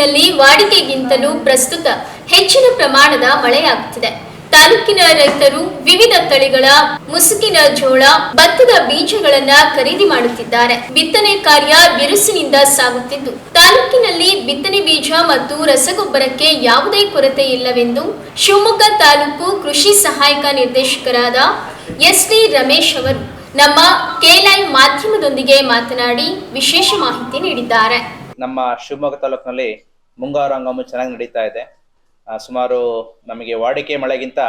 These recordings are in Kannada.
ತಾಲೂಕಿನಲ್ಲಿ ವಾಡಿಕೆಗಿಂತಲೂ ಪ್ರಸ್ತುತ ಹೆಚ್ಚಿನ ಪ್ರಮಾಣದ ಮಳೆಯಾಗುತ್ತಿದೆ. ತಾಲೂಕಿನ ರೈತರು ವಿವಿಧ ತಳಿಗಳ, ಮುಸುಕಿನ ಜೋಳ, ಭತ್ತದ ಬೀಜಗಳನ್ನ ಖರೀದಿ ಮಾಡುತ್ತಿದ್ದಾರೆ. ಬಿತ್ತನೆ ಕಾರ್ಯ ಬಿರುಸಿನಿಂದ ಸಾಗುತ್ತಿದ್ದು, ತಾಲೂಕಿನಲ್ಲಿ ಬಿತ್ತನೆ ಬೀಜ ಮತ್ತು ರಸಗೊಬ್ಬರಕ್ಕೆ ಯಾವುದೇ ಕೊರತೆ ಇಲ್ಲವೆಂದು ಶಿವಮೊಗ್ಗ ತಾಲೂಕು ಕೃಷಿ ಸಹಾಯಕ ನಿರ್ದೇಶಕರಾದ ಎಸ್ ಡಿ ರಮೇಶ್ ಅವರು ನಮ್ಮ ಕೆಲೈ ಮಾಧ್ಯಮದೊಂದಿಗೆ ಮಾತನಾಡಿ ವಿಶೇಷ ಮಾಹಿತಿ ನೀಡಿದ್ದಾರೆ. ನಮ್ಮ ಶಿವಮೊಗ್ಗ ತಾಲೂಕಿನಲ್ಲಿ ಮುಂಗಾರು ಹಂಗಾಮು ಚೆನ್ನಾಗಿ ನಡೀತಾ ಇದೆ. ಸುಮಾರು ನಮಗೆ ವಾಡಿಕೆ ಮಳೆಗಿಂತ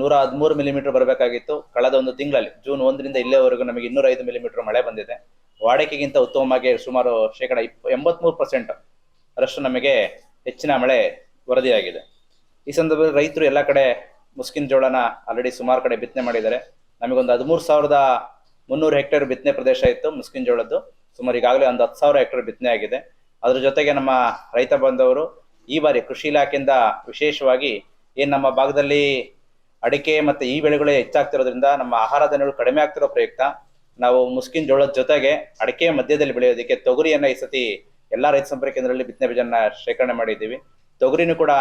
ನೂರ ಹದಿಮೂರು ಮಿಲಿಮೀಟರ್ ಬರಬೇಕಾಗಿತ್ತು. ಕಳೆದ ಒಂದು ತಿಂಗಳಲ್ಲಿ, ಜೂನ್ ಒಂದರಿಂದ ಇಲ್ಲೇವರೆಗೂ ನಮಗೆ ಇನ್ನೂರ ಐದು ಮಿಲಿಮೀಟರ್ ಮಳೆ ಬಂದಿದೆ. ವಾಡಿಕೆಗಿಂತ ಉತ್ತಮವಾಗಿ ಸುಮಾರು ಶೇಕಡ ಇಪ್ ಎಂಬತ್ಮೂರು ಪರ್ಸೆಂಟ್ ರಷ್ಟು ನಮಗೆ ಹೆಚ್ಚಿನ ಮಳೆ ವರದಿಯಾಗಿದೆ. ಈ ಸಂದರ್ಭದಲ್ಲಿ ರೈತರು ಎಲ್ಲ ಕಡೆ ಮುಸ್ಕಿನ ಜೋಳನ ಆಲ್ರೆಡಿ ಸುಮಾರು ಕಡೆ ಬಿತ್ತನೆ ಮಾಡಿದ್ದಾರೆ. ನಮಗೊಂದು ಹದಿಮೂರು ಸಾವಿರದ ಮುನ್ನೂರು ಹೆಕ್ಟೇರ್ ಬಿತ್ತನೆ ಪ್ರದೇಶ ಇತ್ತು ಮುಸ್ಕಿನ ಜೋಳದ್ದು. ಸುಮಾರು ಈಗಾಗಲೇ ಒಂದು ಹತ್ತು ಸಾವಿರ ಹೆಕ್ಟೇರ್ ಬಿತ್ತನೆ ಆಗಿದೆ. ಅದ್ರ ಜೊತೆಗೆ ನಮ್ಮ ರೈತ ಬಂಧವರು ಈ ಬಾರಿ ಕೃಷಿ ಇಲಾಖೆಯಿಂದ ವಿಶೇಷವಾಗಿ ಏನು ನಮ್ಮ ಭಾಗದಲ್ಲಿ ಅಡಿಕೆ ಮತ್ತೆ ಈ ಬೆಳೆಗಳೇ ಹೆಚ್ಚಾಗ್ತಿರೋದ್ರಿಂದ ನಮ್ಮ ಆಹಾರ ಧಾನ್ಯಗಳು ಕಡಿಮೆ ಆಗ್ತಿರೋ ಪ್ರಯುಕ್ತ. ನಾವು ಮುಸ್ಕಿನ್ ಜೋಳದ ಜೊತೆಗೆ ಅಡಿಕೆ ಮಧ್ಯದಲ್ಲಿ ಬೆಳೆಯೋದಕ್ಕೆ ತೊಗರಿಯನ್ನ ಈ ಸತಿ ಎಲ್ಲಾ ರೈತ ಸಂಪರ್ಕ ಕೇಂದ್ರದಲ್ಲಿ ಬಿತ್ತನೆ ಬೀಜನ ಶೇಖರಣೆ ಮಾಡಿದ್ದೀವಿ. ತೊಗರಿನೂ ಕೂಡ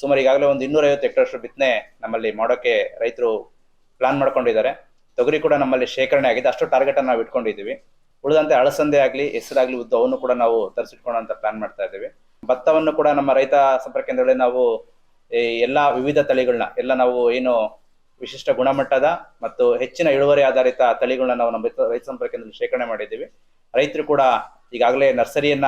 ಸುಮಾರು ಈಗಾಗಲೇ ಒಂದು ಇನ್ನೂರೈವತ್ತು ಐವತ್ತು ಹೆಕ್ಟೇರ್ ಬಿತ್ತನೆ ನಮ್ಮಲ್ಲಿ ಮಾಡೋಕೆ ರೈತರು ಪ್ಲಾನ್ ಮಾಡ್ಕೊಂಡಿದ್ದಾರೆ. ತೊಗರಿ ಕೂಡ ನಮ್ಮಲ್ಲಿ ಶೇಖರಣೆ ಆಗಿದೆ. ಅಷ್ಟು ಟಾರ್ಗೆಟ್ ಅನ್ನು ನಾವು ಇಟ್ಕೊಂಡಿದ್ದೀವಿ. ಉಳಿದಂತೆ ಅಳಸಂದೆ ಆಗಲಿ, ಹೆಸರಾಗ್ಲಿ ಉದ್ದು ಅವನ್ನು ಕೂಡ ನಾವು ತರಿಸಿಟ್ಕೊಳ್ಳೋ ಅಂತ ಪ್ಲಾನ್ ಮಾಡ್ತಾ ಇದ್ದೀವಿ. ಭತ್ತವನ್ನು ಕೂಡ ನಮ್ಮ ರೈತ ಸಂಪರ್ಕ ಕೇಂದ್ರಗಳಲ್ಲಿ ನಾವು ಎಲ್ಲಾ ವಿವಿಧ ತಳಿಗಳನ್ನ, ಎಲ್ಲ ನಾವು ಏನು ವಿಶಿಷ್ಟ ಗುಣಮಟ್ಟದ ಮತ್ತು ಹೆಚ್ಚಿನ ಇಳುವರಿ ಆಧಾರಿತ ತಳಿಗಳನ್ನ ನಾವು ನಮ್ಮ ರೈತ- ಸಂಪರ್ಕ ಕೇಂದ್ರದಲ್ಲಿ ಶೇಖರಣೆ ಮಾಡಿದ್ದೀವಿ. ರೈತರು ಕೂಡ ಈಗಾಗಲೇ ನರ್ಸರಿಯನ್ನ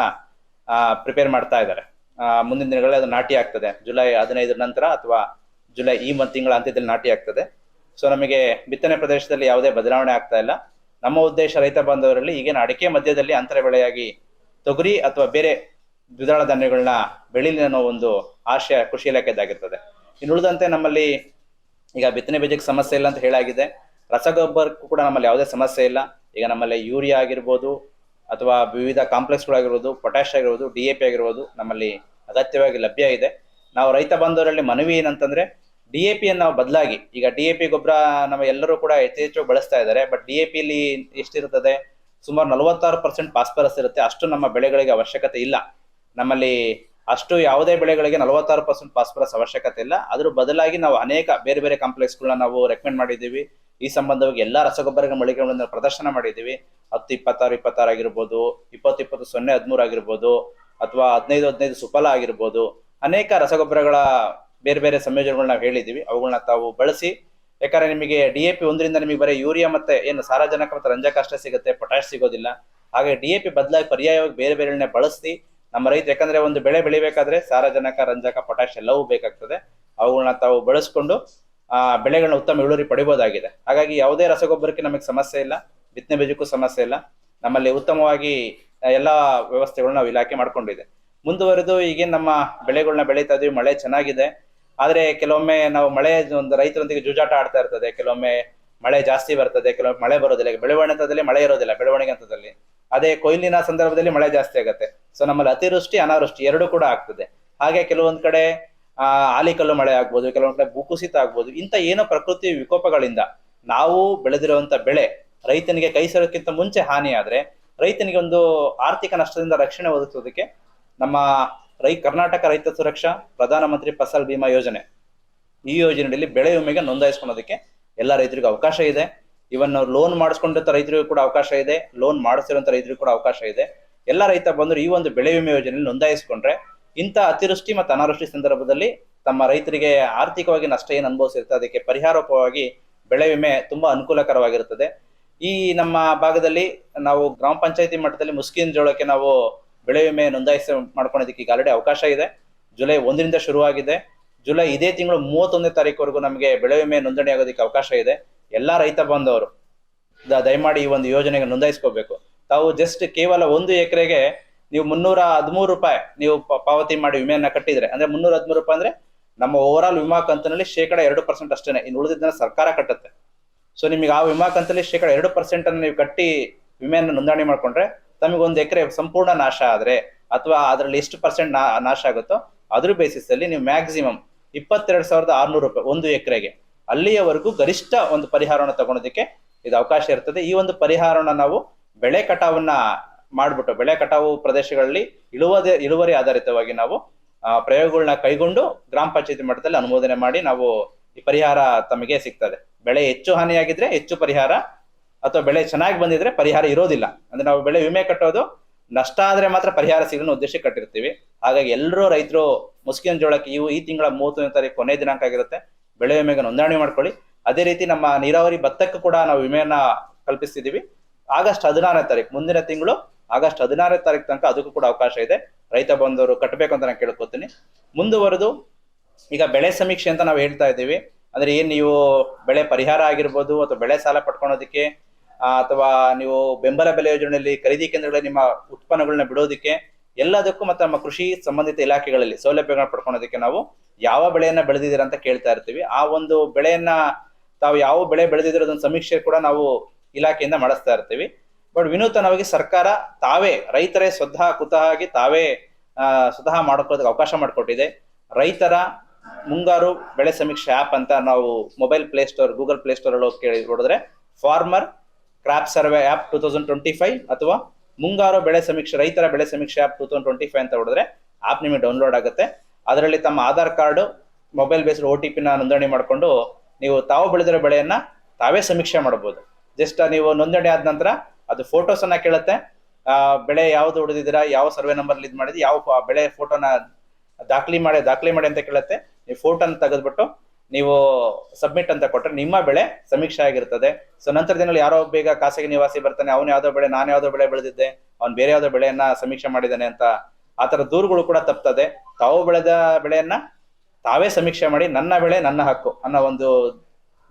ಪ್ರಿಪೇರ್ ಮಾಡ್ತಾ ಇದ್ದಾರೆ. ಮುಂದಿನ ದಿನಗಳಲ್ಲಿ ಅದು ನಾಟಿ ಆಗ್ತದೆ. ಜುಲೈ ಹದಿನೈದರ ನಂತರ ಅಥವಾ ಜುಲೈ ಈ ತಿಂಗಳ ಅಂತ್ಯದಲ್ಲಿ ನಾಟಿ ಆಗ್ತದೆ. ಸೊ ನಮಗೆ ಬಿತ್ತನೆ ಪ್ರದೇಶದಲ್ಲಿ ಯಾವುದೇ ಬದಲಾವಣೆ ಆಗ್ತಾ ಇಲ್ಲ. ನಮ್ಮ ಉದ್ದೇಶ ರೈತ ಬಾಂಧವರಲ್ಲಿ ಈಗೇನು ಅಡಿಕೆ ಮಧ್ಯದಲ್ಲಿ ಅಂತರ ಬೆಳೆಯಾಗಿ ತೊಗರಿ ಅಥವಾ ಬೇರೆ ದ್ವಿದಳ ಧಾನ್ಯಗಳನ್ನ ಬೆಳೀಲಿ ಅನ್ನೋ ಒಂದು ಆಶಯ ಕೃಷಿ ಇಲಾಖೆದಾಗಿರ್ತದೆ. ಇನ್ನು ಉಳಿದಂತೆ ನಮ್ಮಲ್ಲಿ ಈಗ ಬಿತ್ತನೆ ಬೀಜಕ್ಕೆ ಸಮಸ್ಯೆ ಇಲ್ಲ ಅಂತ ಹೇಳಾಗಿದೆ. ರಸಗೊಬ್ಬರಕ್ಕೂ ಕೂಡ ನಮ್ಮಲ್ಲಿ ಯಾವುದೇ ಸಮಸ್ಯೆ ಇಲ್ಲ. ಈಗ ನಮ್ಮಲ್ಲಿ ಯೂರಿಯಾ ಆಗಿರ್ಬೋದು ಅಥವಾ ವಿವಿಧ ಕಾಂಪ್ಲೆಕ್ಸ್ಗಳಾಗಿರ್ಬೋದು ಪೊಟ್ಯಾಶ್ ಆಗಿರ್ಬೋದು ಡಿ ಎ ಪಿ ಆಗಿರ್ಬೋದು ನಮ್ಮಲ್ಲಿ ಅಗತ್ಯವಾಗಿ ಲಭ್ಯ ಇದೆ. ನಾವು ರೈತ ಬಾಂಧವರಲ್ಲಿ ಮನವಿ ಏನಂತಂದ್ರೆ ಡಿ ಎ ಪಿಯನ್ನು ನಾವು ಬದಲಾಗಿ, ಈಗ ಡಿ ಎ ಪಿ ಗೊಬ್ಬರ ನಮ್ಮ ಎಲ್ಲರೂ ಕೂಡ ಹೆಚ್ಚು ಬಳಸ್ತಾ ಇದ್ದಾರೆ ಬಟ್ ಡಿ ಎ ಪಿಲಿ ಎಷ್ಟಿರ್ತದೆ ಸುಮಾರು ನಲವತ್ತಾರು ಪರ್ಸೆಂಟ್ ಫಾಸ್ಫರಸ್ ಇರುತ್ತೆ. ಅಷ್ಟು ನಮ್ಮ ಬೆಳೆಗಳಿಗೆ ಅವಶ್ಯಕತೆ ಇಲ್ಲ. ನಮ್ಮಲ್ಲಿ ಅಷ್ಟು ಯಾವುದೇ ಬೆಳೆಗಳಿಗೆ ನಲವತ್ತಾರು ಪರ್ಸೆಂಟ್ ಫಾಸ್ಫರಸ್ ಅವಶ್ಯಕತೆ ಇಲ್ಲ. ಅದ್ರ ಬದಲಾಗಿ ನಾವು ಅನೇಕ ಬೇರೆ ಬೇರೆ ಕಾಂಪ್ಲೆಕ್ಸ್ಗಳನ್ನ ನಾವು ರೆಕಮೆಂಡ್ ಮಾಡಿದ್ದೀವಿ. ಈ ಸಂಬಂಧವಾಗಿ ಎಲ್ಲ ರಸಗೊಬ್ಬರ ಮಳಿಗೆಗಳನ್ನ ಪ್ರದರ್ಶನ ಮಾಡಿದ್ದೀವಿ. ಹತ್ತು, ಇಪ್ಪತ್ತಾರು ಇಪ್ಪತ್ತಾರು ಆಗಿರ್ಬೋದು, ಇಪ್ಪತ್ತು ಇಪ್ಪತ್ತು, ಸೊನ್ನೆ, ಹದಿಮೂರು ಆಗಿರ್ಬೋದು, ಅಥವಾ ಹದಿನೈದು ಹದಿನೈದು, ಸುಫಲ ಆಗಿರ್ಬೋದು. ಅನೇಕ ರಸಗೊಬ್ಬರಗಳ ಬೇರೆ ಬೇರೆ ಸಂಯೋಜನೆಗಳನ್ನ ನಾವು ಹೇಳಿದ್ದೀವಿ. ಅವುಗಳನ್ನ ತಾವು ಬಳಸಿ ಯಾಕಂದ್ರೆ ನಿಮಗೆ ಡಿ ಎ ಪಿ ಒಂದರಿಂದ ನಿಮಗೆ ಬರೀ ಯೂರಿಯಾ ಮತ್ತೆ ಏನು ಸಾರಜನಕ ಮತ್ತೆ ರಂಜಕ ಅಷ್ಟೇ ಸಿಗುತ್ತೆ ಪೊಟ್ಯಾಶ್ ಸಿಗೋದಿಲ್ಲ. ಹಾಗೆ ಡಿ ಎ ಪಿ ಬದಲಾಗಿ ಪರ್ಯಾಯವಾಗಿ ಬೇರೆ ಬೇರೆ ಬಳಸಿ, ನಮ್ಮ ರೈತ ಯಾಕಂದ್ರೆ ಒಂದು ಬೆಳೆ ಬೆಳಿಬೇಕಾದ್ರೆ ಸಾರಜನಕ, ರಂಜಕ ಪೊಟ್ಯಾಶ್ ಎಲ್ಲವೂ ಬೇಕಾಗ್ತದೆ. ಅವುಗಳನ್ನ ತಾವು ಬಳಸ್ಕೊಂಡು, ಆ ಬೆಳೆಗಳನ್ನ ಉತ್ತಮ ಇಳುವರಿ ಪಡಿಬೋದಾಗಿದೆ. ಹಾಗಾಗಿ ಯಾವುದೇ ರಸಗೊಬ್ಬರಕ್ಕೆ ನಮಗೆ ಸಮಸ್ಯೆ ಇಲ್ಲ, ಬಿತ್ತನೆ ಬೀಜಕ್ಕೂ ಸಮಸ್ಯೆ ಇಲ್ಲ. ನಮ್ಮಲ್ಲಿ ಉತ್ತಮವಾಗಿ ಎಲ್ಲ ಎಲ್ಲಾ ವ್ಯವಸ್ಥೆಗಳನ್ನ ನಾವು ಇಲಾಖೆ ಮಾಡ್ಕೊಂಡಿದೆ. ಮುಂದುವರೆದು ಈಗೇನು ನಮ್ಮ ಬೆಳೆಗಳನ್ನ ಬೆಳೀತಾ ಇದೀವಿ, ಮಳೆ ಚೆನ್ನಾಗಿದೆ. ಆದ್ರೆ ಕೆಲವೊಮ್ಮೆ ನಾವು ಮಳೆ ಒಂದು ರೈತರೊಂದಿಗೆ ಜೂಜಾಟ ಆಡ್ತಾ ಇರ್ತದೆ, ಕೆಲವೊಮ್ಮೆ ಮಳೆ ಜಾಸ್ತಿ ಬರ್ತದೆ, ಕೆಲವೊಮ್ಮೆ ಮಳೆ ಬರೋದಿಲ್ಲ. ಬೆಳವಣಿಗೆ ಹಂತದಲ್ಲಿ ಮಳೆ ಇರೋದಿಲ್ಲ, ಬೆಳವಣಿಗೆ ಹಂತದಲ್ಲಿ ಅದೇ ಕೊಯ್ಲಿನ ಸಂದರ್ಭದಲ್ಲಿ ಮಳೆ ಜಾಸ್ತಿ ಆಗುತ್ತೆ. ಸೊ ನಮ್ಮಲ್ಲಿ ಅತಿವೃಷ್ಟಿ, ಅನಾವೃಷ್ಟಿ ಎರಡು ಕೂಡ ಆಗ್ತದೆ. ಹಾಗೆ ಕೆಲವೊಂದ್ ಕಡೆ, ಆ, ಆಲಿಕಲ್ಲು ಮಳೆ ಆಗ್ಬೋದು, ಕೆಲವೊಂದ್ ಕಡೆ ಭೂಕುಸಿತ ಆಗ್ಬೋದು, ಇಂಥ ಏನೋ ಪ್ರಕೃತಿ ವಿಕೋಪಗಳಿಂದ ನಾವು ಬೆಳೆದಿರುವಂತ ಬೆಳೆ ರೈತನಿಗೆ ಕೈ ಸೇರೋಕ್ಕಿಂತ ಮುಂಚೆ ಹಾನಿ ಆದ್ರೆ ರೈತನಿಗೆ ಒಂದು ಆರ್ಥಿಕ ನಷ್ಟದಿಂದ ರಕ್ಷಣೆ ಒದಗಿಸೋದಕ್ಕೆ ನಮ್ಮ ರೈ, ಕರ್ನಾಟಕ ರೈತ ಸುರಕ್ಷಾ ಪ್ರಧಾನಮಂತ್ರಿ ಫಸಲ್ ಬಿಮಾ ಯೋಜನೆ. ಈ ಯೋಜನೆಯಲ್ಲಿ ಬೆಳೆ ವಿಮೆಗೆ ನೋಂದಾಯಿಸ್ಕೊಳ್ಳೋದಕ್ಕೆ ಎಲ್ಲ ರೈತರಿಗೂ ಅವಕಾಶ ಇದೆ. ಇವನ್ ಲೋನ್ ಮಾಡಿಸ್ಕೊಂಡಿರೋ ರೈತರಿಗೂ ಕೂಡ ಅವಕಾಶ ಇದೆ. ಲೋನ್ ಮಾಡಿಸಿರುವಂತ ರೈತರಿಗೂ ಕೂಡ ಅವಕಾಶ ಇದೆ. ಎಲ್ಲ ರೈತ ಬಂದರು ಈ ಒಂದು ಬೆಳೆ ವಿಮೆ ಯೋಜನೆಯಲ್ಲಿ ನೋಂದಾಯಿಸಿಕೊಂಡ್ರೆ ಇಂಥ ಅತಿವೃಷ್ಟಿ ಮತ್ತು ಅನಾವೃಷ್ಟಿ ಸಂದರ್ಭದಲ್ಲಿ ತಮ್ಮ ರೈತರಿಗೆ ಆರ್ಥಿಕವಾಗಿ ನಷ್ಟ ಏನು ಅನುಭವಿಸಿರುತ್ತೆ, ಅದಕ್ಕೆ ಪರಿಹಾರೋಪವಾಗಿ ಬೆಳೆ ವಿಮೆ ತುಂಬಾ ಅನುಕೂಲಕರವಾಗಿರುತ್ತದೆ. ಈ ನಮ್ಮ ಭಾಗದಲ್ಲಿ ನಾವು ಗ್ರಾಮ ಪಂಚಾಯತಿ ಮಟ್ಟದಲ್ಲಿ ಮುಸ್ಕಿನ್ ಜೋಳಕ್ಕೆ ನಾವು ಬೆಳೆ ವಿಮೆ ನೋಂದಾಯಿಸಿ ಈಗ ಆಲ್ರೆಡಿ ಅವಕಾಶ ಇದೆ. ಜುಲೈ ಒಂದರಿಂದ ಶುರುವಾಗಿದೆ. ಜುಲೈ ಇದೇ ತಿಂಗಳು ಮೂವತ್ತೊಂದನೇ ತಾರೀಕುವರೆಗೂ ನಮಗೆ ಬೆಳೆ ವಿಮೆ ನೋಂದಣಿ ಆಗೋದಕ್ಕೆ ಅವಕಾಶ ಇದೆ. ಎಲ್ಲ ರೈತ ಬಾಂಧವರು ದಯಮಾಡಿ ಈ ಒಂದು ಯೋಜನೆಗೆ ನೋಂದಾಯಿಸ್ಕೋಬೇಕು. ತಾವು ಜಸ್ಟ್ ಕೇವಲ ಒಂದು ಎಕರೆಗೆ ನೀವು ಮುನ್ನೂರ ಹದಿಮೂರು ರೂಪಾಯಿ ನೀವು ಪಾವತಿ ಮಾಡಿ ವಿಮೆಯನ್ನ ಕಟ್ಟಿದ್ರೆ, ಅಂದ್ರೆ ಮುನ್ನೂರ ಹದಿಮೂರು ರೂಪಾಯಿ ಅಂದ್ರೆ ನಮ್ಮ ಓವರ್ ಆಲ್ ವಿಮಾ ಕಂತಿನಲ್ಲಿ ಶೇಕಡ ಎರಡು ಪರ್ಸೆಂಟ್ ಅಷ್ಟೇ ಇನ್ನು ಉಳಿದಿದ್ದನ್ನ ಸರ್ಕಾರ ಕಟ್ಟುತ್ತೆ. ಸೊ ನಿಮಗೆ ಆ ವಿಮಾ ಕಂತಲ್ಲಿ ಶೇಕಡ ಎರಡು ಪರ್ಸೆಂಟ್ ಅನ್ನು ನೀವು ಕಟ್ಟಿ ವಿಮೆಯನ್ನು ನೋಂದಣಿ ಮಾಡ್ಕೊಂಡ್ರೆ ತಮಗೆ ಒಂದು ಎಕರೆ ಸಂಪೂರ್ಣ ನಾಶ ಆದರೆ ಅಥವಾ ಅದರಲ್ಲಿ ಎಷ್ಟು ಪರ್ಸೆಂಟ್ ನಾಶ ಆಗುತ್ತೋ ಅದ್ರ ಬೇಸಿಸ್ ಅಲ್ಲಿ ನೀವು ಮ್ಯಾಕ್ಸಿಮಮ್ ಇಪ್ಪತ್ತೆರಡು ಸಾವಿರದ ಆರ್ನೂರು ರೂಪಾಯಿ ಒಂದು ಎಕರೆಗೆ ಅಲ್ಲಿಯವರೆಗೂ ಗರಿಷ್ಠ ಒಂದು ಪರಿಹಾರವನ್ನು ತಗೊಳೋದಕ್ಕೆ ಇದು ಅವಕಾಶ ಇರ್ತದೆ. ಈ ಒಂದು ಪರಿಹಾರವನ್ನ ನಾವು ಬೆಳೆ ಕಟಾವನ್ನ ಮಾಡಿಬಿಟ್ಟು, ಬೆಳೆ ಕಟಾವು ಪ್ರದೇಶಗಳಲ್ಲಿ ಇಳುವರಿ ಇಳುವರಿ ಆಧಾರಿತವಾಗಿ ನಾವು ಪ್ರಯೋಗಗಳನ್ನ ಕೈಗೊಂಡು ಗ್ರಾಮ ಪಂಚಾಯತಿ ಮಟ್ಟದಲ್ಲಿ ಅನುಮೋದನೆ ಮಾಡಿ ನಾವು ಈ ಪರಿಹಾರ ತಮಗೆ ಸಿಗ್ತದೆ. ಬೆಳೆ ಹೆಚ್ಚು ಹಾನಿಯಾಗಿದ್ರೆ ಹೆಚ್ಚು ಪರಿಹಾರ ಅಥವಾ ಬೆಳೆ ಚೆನ್ನಾಗಿ ಬಂದಿದ್ರೆ ಪರಿಹಾರ ಇರೋದಿಲ್ಲ. ಅಂದ್ರೆ ನಾವು ಬೆಳೆ ವಿಮೆ ಕಟ್ಟೋದು ನಷ್ಟ ಆದ್ರೆ ಮಾತ್ರ ಪರಿಹಾರ ಸಿಗೋ ಉದ್ದೇಶ ಕಟ್ಟಿರ್ತೀವಿ. ಹಾಗಾಗಿ ಎಲ್ಲರೂ ರೈತರು ಮುಸ್ಕಿನ ಜೋಳಕ್ಕೆ ಇವು ಈ ತಿಂಗಳ ಮೂವತ್ತನೇ ತಾರೀಕು ಕೊನೆ ದಿನಾಂಕ ಆಗಿರುತ್ತೆ. ಬೆಳೆ ವಿಮೆಗೆ ನೋಂದಣಿ ಮಾಡ್ಕೊಳ್ಳಿ. ಅದೇ ರೀತಿ ನಮ್ಮ ನೀರಾವರಿ ಭತ್ತಕ್ಕೂ ಕೂಡ ನಾವು ವಿಮೆಯನ್ನ ಕಲ್ಪಿಸ್ತಿದ್ದೀವಿ. ಆಗಸ್ಟ್ ಹದಿನಾರನೇ ತಾರೀಕು, ಮುಂದಿನ ತಿಂಗಳು ಆಗಸ್ಟ್ ಹದಿನಾರನೇ ತಾರೀಕು ತನಕ ಅದಕ್ಕೂ ಕೂಡ ಅವಕಾಶ ಇದೆ. ರೈತ ಬಂದವರು ಕಟ್ಟಬೇಕು ಅಂತ ನಾನು ಕೇಳ್ಕೊತೀನಿ. ಮುಂದುವರೆದು ಈಗ ಬೆಳೆ ಸಮೀಕ್ಷೆ ಅಂತ ನಾವು ಹೇಳ್ತಾ ಇದ್ದೀವಿ. ಅಂದ್ರೆ ಏನ್ ನೀವು ಬೆಳೆ ಪರಿಹಾರ ಆಗಿರ್ಬೋದು ಅಥವಾ ಬೆಳೆ ಸಾಲ ಪಡ್ಕೊಳೋದಕ್ಕೆ ಅಥವಾ ನೀವು ಬೆಂಬಲ ಬೆಲೆ ಯೋಜನೆಯಲ್ಲಿ ಖರೀದಿ ಕೇಂದ್ರಗಳಲ್ಲಿ ನಿಮ್ಮ ಉತ್ಪನ್ನಗಳನ್ನ ಬಿಡೋದಕ್ಕೆ ಎಲ್ಲದಕ್ಕೂ ಮತ್ತೆ ನಮ್ಮ ಕೃಷಿ ಸಂಬಂಧಿತ ಇಲಾಖೆಗಳಲ್ಲಿ ಸೌಲಭ್ಯಗಳನ್ನ ಪಡ್ಕೊಳೋದಕ್ಕೆ ನಾವು ಯಾವ ಬೆಳೆಯನ್ನ ಬೆಳೆದಿದ್ದೀರಾ ಅಂತ ಕೇಳ್ತಾ ಇರ್ತೀವಿ. ಆ ಒಂದು ಬೆಳೆಯನ್ನ ತಾವು ಯಾವ ಬೆಳೆ ಬೆಳೆದಿದ್ದೀರೋದನ್ನ ಸಮೀಕ್ಷೆ ಕೂಡ ನಾವು ಇಲಾಖೆಯಿಂದ ಮಾಡಿಸ್ತಾ ಇರ್ತೀವಿ. ಬಟ್ ವಿನೂತನವಾಗಿ ಸರ್ಕಾರ ತಾವೇ ರೈತರೇ ಸ್ವತಃ ಕುತಃ ತಾವೇ ಸ್ವತಃ ಮಾಡ್ಕೊಳ್ಳೋದಕ್ಕೆ ಅವಕಾಶ ಮಾಡಿಕೊಟ್ಟಿದೆ. ರೈತರ ಮುಂಗಾರು ಬೆಳೆ ಸಮೀಕ್ಷೆ ಆಪ್ ಅಂತ ನಾವು mobile play store, Google play store ಅಲ್ಲಿ ಹೋಗಿ ಕೇಳಿ ನೋಡಿದ್ರೆ farmer crop survey app two thousand twenty five ಅಥವಾ ಮುಂಗಾರು ಬೆಳೆ ಸಮೀಕ್ಷೆ ರೈತರ ಬೆಳೆ ಸಮೀಕ್ಷೆ app two thousand twenty five ಅಂತ ಹೊಡೆದ್ರೆ ಆಪ್ ನಿಮಗೆ ಡೌನ್ಲೋಡ್ ಆಗುತ್ತೆ. ಅದರಲ್ಲಿ ತಮ್ಮ Aadhaar card mobile based O T ಪಿನ ನೋಂದಣಿ ಮಾಡಿಕೊಂಡು ನೀವು ತಾವು ಬೆಳೆದಿರೋ ಬೆಳೆಯನ್ನ ತಾವೇ ಸಮೀಕ್ಷೆ ಮಾಡಬಹುದು ಜಸ್ಟ್ ನೀವು ನೋಂದಣಿ ಆದ ನಂತರ ಅದು ಫೋಟೋಸ್ ಅನ್ನ ಕೇಳುತ್ತೆ. ಬೆಳೆ ಯಾವ್ದು ಹೊಡೆದಿದ್ದೀರಾ, ಯಾವ ಸರ್ವೆ ನಂಬರ್ ಇದು ಮಾಡಿದ್ರಿ, ಯಾವ ಬೆಳೆ ಫೋಟೋನ ದಾಖಲೆ ಮಾಡಿ ದಾಖಲೆ ಮಾಡಿ ಅಂತ ಕೇಳುತ್ತೆ. ನೀವು ಫೋಟೋನ ತೆಗೆದ್ಬಿಟ್ಟು ನೀವು ಸಬ್ಮಿಟ್ ಅಂತ ಕೊಟ್ಟರೆ ನಿಮ್ಮ ಬೆಳೆ ಸಮೀಕ್ಷೆ ಆಗಿರ್ತದೆ. ಸೊ ನಂತರ ದಿನಗಳು ಯಾರೋ ಬೇಗ ಖಾಸಗಿ ನಿವಾಸಿ ಬರ್ತಾನೆ, ಅವನು ಯಾವ್ದೋ ಬೆಳೆ, ನಾನು ಯಾವ್ದೋ ಬೆಳೆ ಬೆಳೆದಿದ್ದೆ, ಅವ್ನು ಬೇರೆ ಯಾವ್ದೋ ಬೆಳೆಯನ್ನ ಸಮೀಕ್ಷೆ ಮಾಡಿದ್ದಾನೆ ಅಂತ ಆ ಥರ ದೂರುಗಳು ಕೂಡ ತಪ್ತದೆ. ತಾವು ಬೆಳೆದ ಬೆಳೆಯನ್ನ ತಾವೇ ಸಮೀಕ್ಷೆ ಮಾಡಿ, ನನ್ನ ಬೆಳೆ ನನ್ನ ಹಕ್ಕು ಅನ್ನೋ ಒಂದು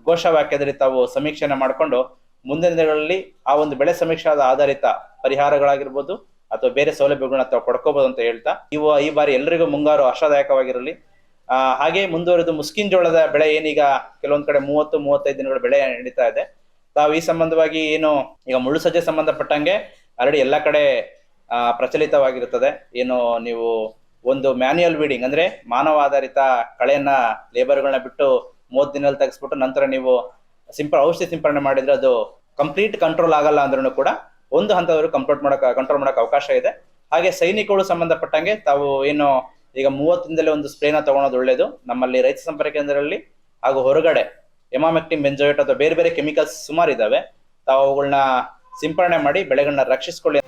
ಘೋಷವಾಕ್ಯದಲ್ಲಿ ತಾವು ಸಮೀಕ್ಷೆನ ಮಾಡಿಕೊಂಡು, ಮುಂದಿನ ದಿನಗಳಲ್ಲಿ ಆ ಒಂದು ಬೆಳೆ ಸಮೀಕ್ಷಾದ ಆಧಾರಿತ ಪರಿಹಾರಗಳಾಗಿರ್ಬೋದು, ಅಥವಾ ಬೇರೆ ಸೌಲಭ್ಯಗಳನ್ನ ತಾವು ಪಡ್ಕೋಬಹುದು ಅಂತ ಹೇಳ್ತಾ ಇವು ಈ ಬಾರಿ ಎಲ್ಲರಿಗೂ ಮುಂಗಾರು ಆಶಾದಾಯಕವಾಗಿರಲಿ. ಹಾಗೆ ಮುಂದುವರೆದು ಮುಸ್ಕಿನ್ ಜೋಳದ ಬೆಳೆ ಏನೀಗ ಕೆಲವೊಂದ್ ಕಡೆ ಮೂವತ್ತು, ಮೂವತ್ತೈದು ದಿನಗಳ ಬೆಳೆ ನಡೀತಾ ಇದೆ. ತಾವು ಈ ಸಂಬಂಧವಾಗಿ ಏನು ಈಗ ಮುಳ್ಳು ಸಜ್ಜೆ ಸಂಬಂಧಪಟ್ಟಂಗೆ ಆಲ್ರೆಡಿ ಎಲ್ಲ ಕಡೆ ಪ್ರಚಲಿತವಾಗಿರುತ್ತದೆ. ಏನು ನೀವು ಒಂದು ಮ್ಯಾನ್ಯುಯಲ್ ವೀಡಿಂಗ್ ಅಂದ್ರೆ ಮಾನವ ಆಧಾರಿತ ಕಳೆಯನ್ನ ಲೇಬರ್ಗಳನ್ನ ಬಿಟ್ಟು ಮೂವತ್ತು ದಿನದಲ್ಲಿ ತೆಗೆಸ್ಬಿಟ್ಟು ನಂತರ ನೀವು ಸಿಂಪ ಔಷಧಿ ಸಿಂಪರಣೆ ಮಾಡಿದ್ರೆ ಅದು ಕಂಪ್ಲೀಟ್ ಕಂಟ್ರೋಲ್ ಆಗಲ್ಲ ಅಂದ್ರೂ ಕೂಡ ಒಂದು ಹಂತದವರು ಕಂಪ್ಲೀಟ್ ಮಾಡಕ್ ಕಂಟ್ರೋಲ್ ಮಾಡಕ್ ಅವಕಾಶ ಇದೆ. ಹಾಗೆ ಸೈನಿಕಗಳು ಸಂಬಂಧಪಟ್ಟಂಗೆ ತಾವು ಏನು ಈಗ ಮೂವತ್ತಿಂದಲೇ ಒಂದು ಸ್ಪ್ರೇನ ತಗೊಳೋದು ಒಳ್ಳೇದು. ನಮ್ಮಲ್ಲಿ ರೈತ ಸಂಪರ್ಕ ಕೇಂದ್ರದಲ್ಲಿ ಹಾಗೂ ಹೊರಗಡೆ ಎಮಾಮೆಕ್ಟಿನ್, ಬೆಂಜೋಯೇಟ್ ಅಥವಾ ಬೇರೆ ಬೇರೆ ಕೆಮಿಕಲ್ಸ್ ಸುಮಾರು ಇದಾವೆ ತಾವು ಅವುಗಳನ್ನ ಸಿಂಪರಣೆ ಮಾಡಿ ಬೆಳೆಗಳನ್ನ ರಕ್ಷಿಸ್ಕೊಳ್ಳಿ.